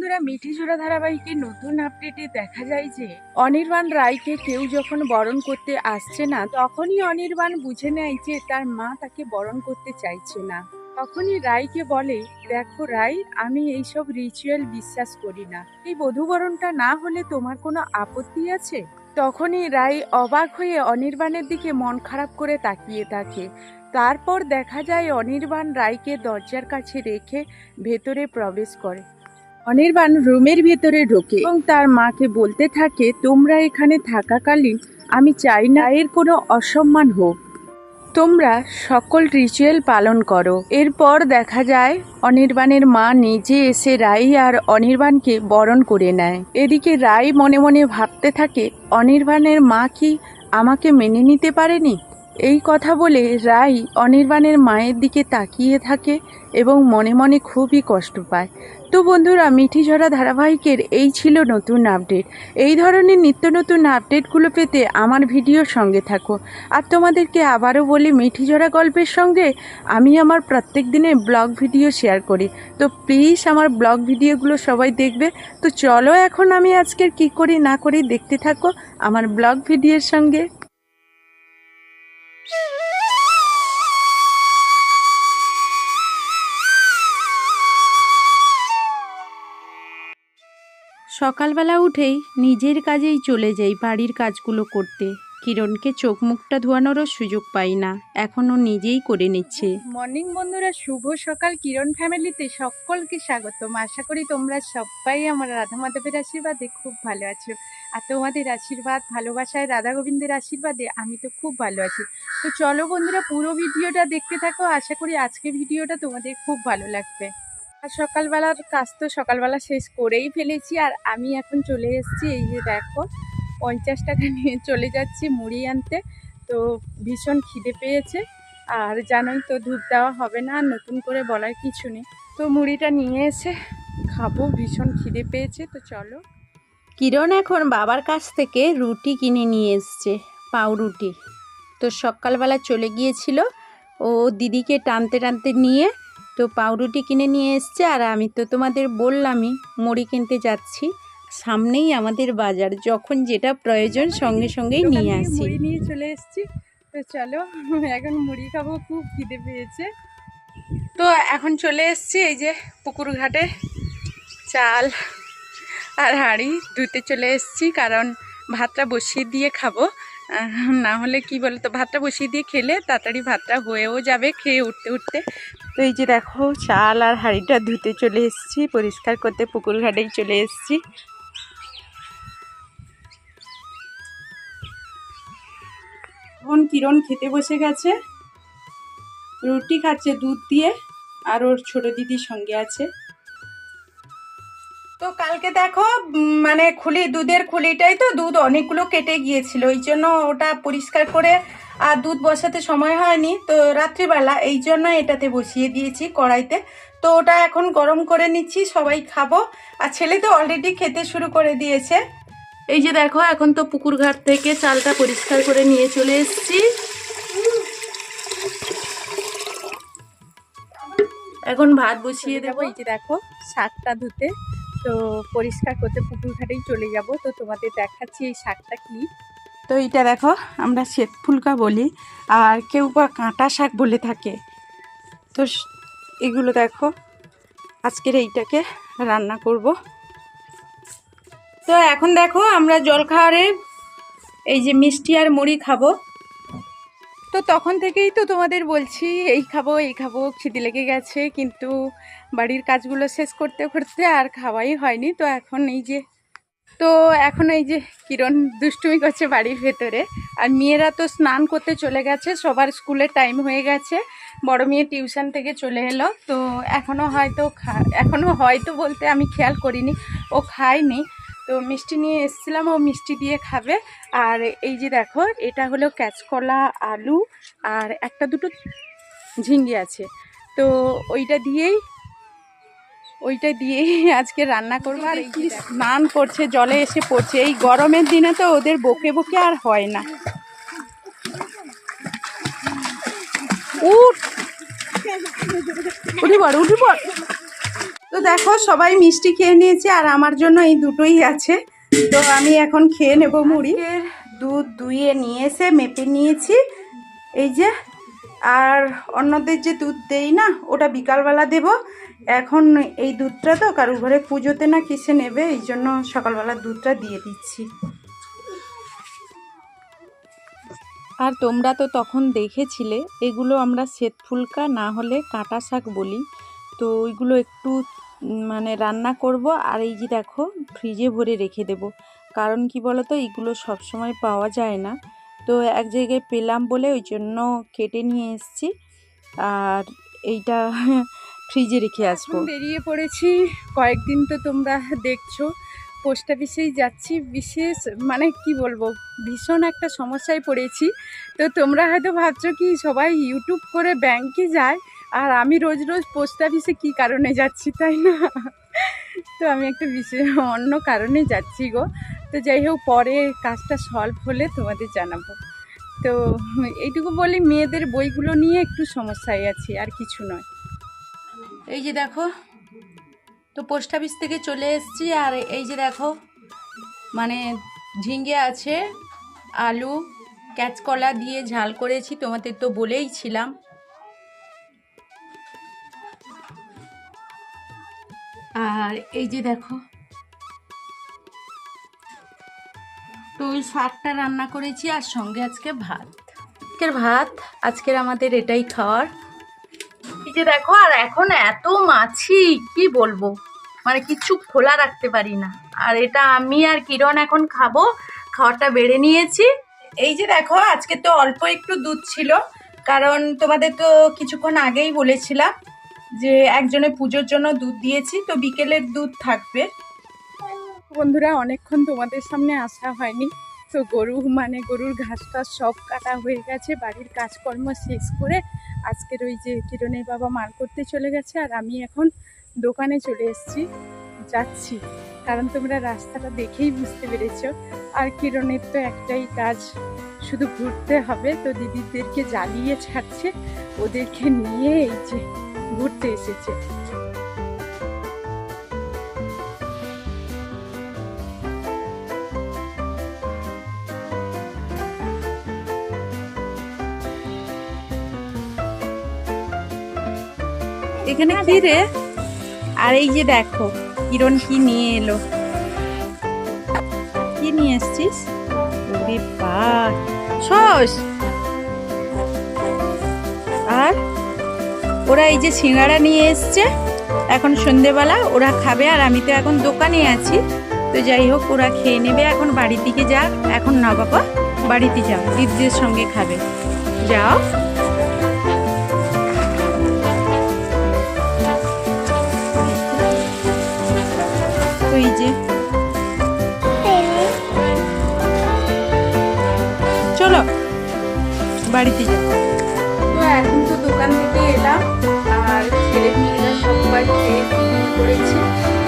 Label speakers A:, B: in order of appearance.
A: বন্ধুরা মিঠি জোড়া ধারাবাহিকের নতুন আপডেটে দেখা যায় যে, অনির্বাণ রায়কে কেউ যখন বরণ করতে আসছে না, তখনই অনির্বাণ বুঝে নেয় যে, তার মা তাকে বরণ করতে চাইছে না। তখনই রায়কে বলে, দেখো রাই আমি এইসব রিচুয়াল বিশ্বাস করি না। এই বধূবরণটা না হলে তোমার কোনো আপত্তি আছে? তখনই রাই অবাক হয়ে অনির্বাণের দিকে মন খারাপ করে তাকিয়ে থাকে। তারপর দেখা যায় অনির্বাণ রায়কে দরজার কাছে রেখে ভেতরে প্রবেশ করে। অনির্বাণ রুমের ভেতরে ঢোকে এবং তার মাকে বলতে থাকে, তোমরা এখানে থাকাকালীন আমি চাই না এর কোনো অসম্মান হোক। তোমরা সকল রিচুয়াল পালন করো। এরপর দেখা যায়, অনির্বাণের মা নিজে এসে রাই আর অনির্বাণকে বরণ করে নেয়। এদিকে রাই মনে মনে ভাবতে থাকে, অনির্বাণের মা কি আমাকে মেনে নিতে পারেনি? এই কথা বলে রাই অনির্বাণের মায়ের দিকে তাকিয়ে থাকে এবং মনে মনে খুবই কষ্ট পায়। তো বন্ধুরা মিঠি ঝরা ধারাবাহিকের এই ছিল নতুন আপডেট। এই ধরনের নিত্য নতুন আপডেটগুলো পেতে আমার ভিডিওর সঙ্গে থাকো। আর তোমাদেরকে আবারও বলি মিঠি ঝরা গল্পের সঙ্গে আমি আমার প্রত্যেক দিনের ব্লগ ভিডিও শেয়ার করি। তো প্লিজ আমার ব্লগ ভিডিওগুলো সবাই দেখবে। তো চলো এখন আমি আজকের কি করি না করি দেখতে থাকো আমার ব্লগ ভিডিওর সঙ্গে। সকালবেলা উঠেই নিজের কাজেই চলে যাই বাড়ির কাজগুলো করতে। কিরণকে চোখ মুখটা ধোয়ানোরও সুযোগ পাই না, এখনও নিজেই করে নিচ্ছে। মর্নিং বন্ধুরা, শুভ সকাল। কিরণ ফ্যামিলিতে সকলকে স্বাগতম। আশা করি তোমরা সবাই আমার রাধা মাধবের আশীর্বাদে খুব ভালো আছো। আর তোমাদের আশীর্বাদ, ভালোবাসায় রাধা গোবিন্দের আশীর্বাদে আমি তো খুব ভালো আছি। তো চলো বন্ধুরা, পুরো ভিডিওটা দেখতে থাকো। আশা করি আজকে ভিডিওটা তোমাদের খুব ভালো লাগবে। সকালবেলার কাজ তো সকালবেলা শেষ করেই ফেলেছি, আর আমি এখন চলে এসেছি, এই যে দেখো পঞ্চাশ টাকা নিয়ে চলে যাচ্ছি মুড়ি আনতে। তো ভীষণ খিদে পেয়েছে, আর জানোই তো দুধ দেওয়া হবে না নতুন করে বলার কিছু নেই। তো মুড়িটা নিয়ে এসে খাব, ভীষণ খিদে পেয়েছে, তো চলো। কিরণ এখন বাবার কাছ থেকে রুটি কিনে নিয়ে এসছে, পাউরুটি। তো সকালবেলা চলে গিয়েছিল, ও দিদিকে টানতে টানতে নিয়ে তো পাউরুটি কিনে নিয়ে এসছে আর আমি তো তোমাদের বললামই মুড়ি কিনতে যাচ্ছি। সামনেই আমাদের বাজার যখন যেটা প্রয়োজন সঙ্গে সঙ্গেই নিয়ে আসি। নিয়ে চলে এসেছি। তো চলো এখন মুড়ি খাব খুব খিদে পেয়েছে। তো এখন চলে এসেছি এই যে পুকুর ঘাটে চাল আর হাঁড়ি ধুতে চলে এসেছি কারণ ভাতটা বসিয়ে দিয়ে খাব। না হলে কি বলতো, ভাতটা বসিয়ে দিয়ে খেলে তাড়াতাড়ি ভাতটা হয়েও যাবে খেয়ে উঠতে উঠতে। তো এই যে দেখো, চাল আর হাঁড়িটা ধুতে চলে এসেছি, পরিষ্কার করতে পুকুর ঘাটেই চলে এসেছি। এখন কিরণ খেতে বসে গেছে। রুটি খাচ্ছে দুধ দিয়ে, আর ওর ছোট দিদির সঙ্গে আছে। তো কালকে দেখো মানে খুলি, দুধের খুলিটাই তো দুধ অনেকগুলো কেটে গিয়েছিল ওই জন্য ওটা পরিষ্কার করে আর দুধ বসাতে সময় হয়নি। তো রাত্রিবেলা এই জন্য এটাতে বসিয়ে দিয়েছি কড়াইতে। তো ওটা এখন গরম করে নিচ্ছি, সবাই খাব। আর ছেলে তো অলরেডি খেতে শুরু করে দিয়েছে। এই যে দেখো, এখন তো পুকুর ঘাট থেকে চালটা পরিষ্কার করে নিয়ে চলে এসেছি। এখন ভাত বসিয়ে দেবো, এই যে দেখো, শাকটা ধুতে। তো পরিষ্কার করতে পুকুর ঘাটেই চলে যাব। তো তোমাদের দেখাচ্ছি এই শাকটা কি। তো এইটা দেখো, আমরা শ্বেত ফুলকা বলি, আর কেউ বা কাঁটা শাক বলে থাকে। তো এগুলো দেখো, আজকের এইটাকে রান্না করব। তো এখন দেখো, আমরা জল খাওয়ারে এই যে মিষ্টি আর মুড়ি খাব। তো তখন থেকেই তো তোমাদের বলছি, এই খাব এই খাব, খিদি লেগে গেছে। কিন্তু বাড়ির কাজগুলো শেষ করতে করতে আর খাওয়াই হয়নি। তো এখন এই যে, তো এখন এই যে কিরণ দুষ্টুমি করছে বাড়ির ভেতরে। আর মেয়েরা তো স্নান করতে চলে গেছে, সবার স্কুলের টাইম হয়ে গেছে। বড় মেয়ে টিউশন থেকে চলে এলো। তো এখনও হয়তো খা এখনও হয়তো বলতে আমি খেয়াল করিনি, ও খায়নি। তো মিষ্টি নিয়ে এসেছিলাম, ও মিষ্টি দিয়ে খাবে। আর এই যে দেখো, এটা হলো ক্যাচকলা আলু, আর একটা দুটো ঝিঙ্গি আছে। তো ওইটা দিয়েই ওইটা দিয়েই আজকে রান্না করব। আর কি স্নান করছে, জলে এসে পড়ছে। এই গরমের দিনে তো ওদের বকে বকে আর হয় না। উঠ! উঠি উঠি পড়। তো দেখো সবাই মিষ্টি খেয়ে নিয়েছে আর আমার জন্য এই দুটোই আছে। তো আমি এখন খেয়ে নেব মুড়ি। দুধ দুইয়ে নিয়ে এসে মেপে নিয়েছি। এই যে আর অন্যদের যে দুধ দেই না ওটা বিকালবেলা দেব। এখন এই দুধটা তো কারোর ঘরে পুজোতে না কিসে নেবে এই জন্য সকালবেলা দুধটা দিয়ে দিচ্ছি। আর তোমরা তো তখন দেখেছিলে এগুলো আমরা শ্বেত ফুলকা না হলে কাঁটা শাক বলি। তো ওইগুলো একটু মানে রান্না করব আর এই যে দেখো ফ্রিজে ভরে রেখে দেব। কারণ কি বলো তো এইগুলো সবসময় পাওয়া যায় না। তো এক জায়গায় পেলাম বলে ওই জন্য কেটে নিয়ে এসেছি। আর এইটা ফ্রিজে রেখে আসব। বেরিয়ে পড়েছি। কয়েকদিন তো তোমরা দেখছ। পোস্ট অফিসেই যাচ্ছি। বিশেষ মানে কি বলব, ভীষণ একটা সমস্যায় পড়েছি। তো তোমরা হয়তো ভাবছ কি, সবাই ইউটিউব করে ব্যাংকে যায়। আর আমি রোজ রোজ পোস্ট অফিসে কী কারণে যাচ্ছি, তাই না? তো আমি একটা বিশেষ অন্য কারণে যাচ্ছি গো। তো যাই হোক, পরে কাজটা সলভ হলে তোমাদের জানাব। তো এইটুকু বলি, মেয়েদের বইগুলো নিয়ে একটু সমস্যায় আছি, আর কিছু নয়। এই যে দেখো, তো পোস্ট অফিস থেকে চলে এসেছি, আর এই যে দেখো মানে ঝিঙ্গে আছে, আলু ক্যাচকলা দিয়ে ঝাল করেছি, তোমাদের তো বলেই ছিলাম। আর এই যে দেখো। তো ওই শাকটা রান্না করেছি আর সঙ্গে আজকে ভাত। আজকের ভাত, আজকের আমাদের এটাই খাওয়ার। এই যে দেখো, আর এখন এত মাছি, কি বলব? মানে কিচ্ছু খোলা রাখতে পারি না। আর এটা আমি আর কিরণ এখন খাব খাওয়াটা বেড়ে নিয়েছি। এই যে দেখো, আজকে তো অল্প একটু দুধ ছিল, কারণ তোমাদের তো কিছুক্ষণ আগেই বলেছিলাম যে একজনে পুজোর জন্য দুধ দিয়েছি, তো বিকেলের দুধ থাকবে। বন্ধুরা, অনেকক্ষণ তোমাদের সামনে আসা হয়নি। তো গরু মানে গরুর ঘাস টাস সব কাটা হয়ে গেছে, বাড়ির কাজকর্ম শেষ করে আজকের ওই যে কিরণের বাবা মার করতে চলে গেছে, আর আমি এখন দোকানে চলে এসেছি, যাচ্ছি। কারণ তোমরা রাস্তাটা দেখেই বুঝতে পেরেছ, আর কিরণের তো একটাই কাজ, শুধু ঘুরতে হবে। তো দিদিদেরকে জ্বালিয়ে ছাড়ছে, ওদেরকে নিয়ে এই যে ঘুরতে এসেছে। এখানে কি রে আর এই যে দেখো কিরণ কি নিয়ে এলো? কি নিয়ে এসছিস? ওরে বাস সস আর? ওরা এই যে সিঙ্গারা নিয়ে এসছে, এখন সন্ধেবেলা, ওরা খাবে আর আমি তো এখন দোকানে আছি। তো যাই হোক, ওরা খেয়ে নেবে, এখন বাড়ির দিকে যাক। এখন না বাবা, বাড়িতে যাও, দিদিদের সঙ্গে খাবে। যাও। যে। চলো, বাড়িতে যাও। দোকান থেকে এলাম আর ছেলে মেয়েরা সবাই খেয়ে পড়েছে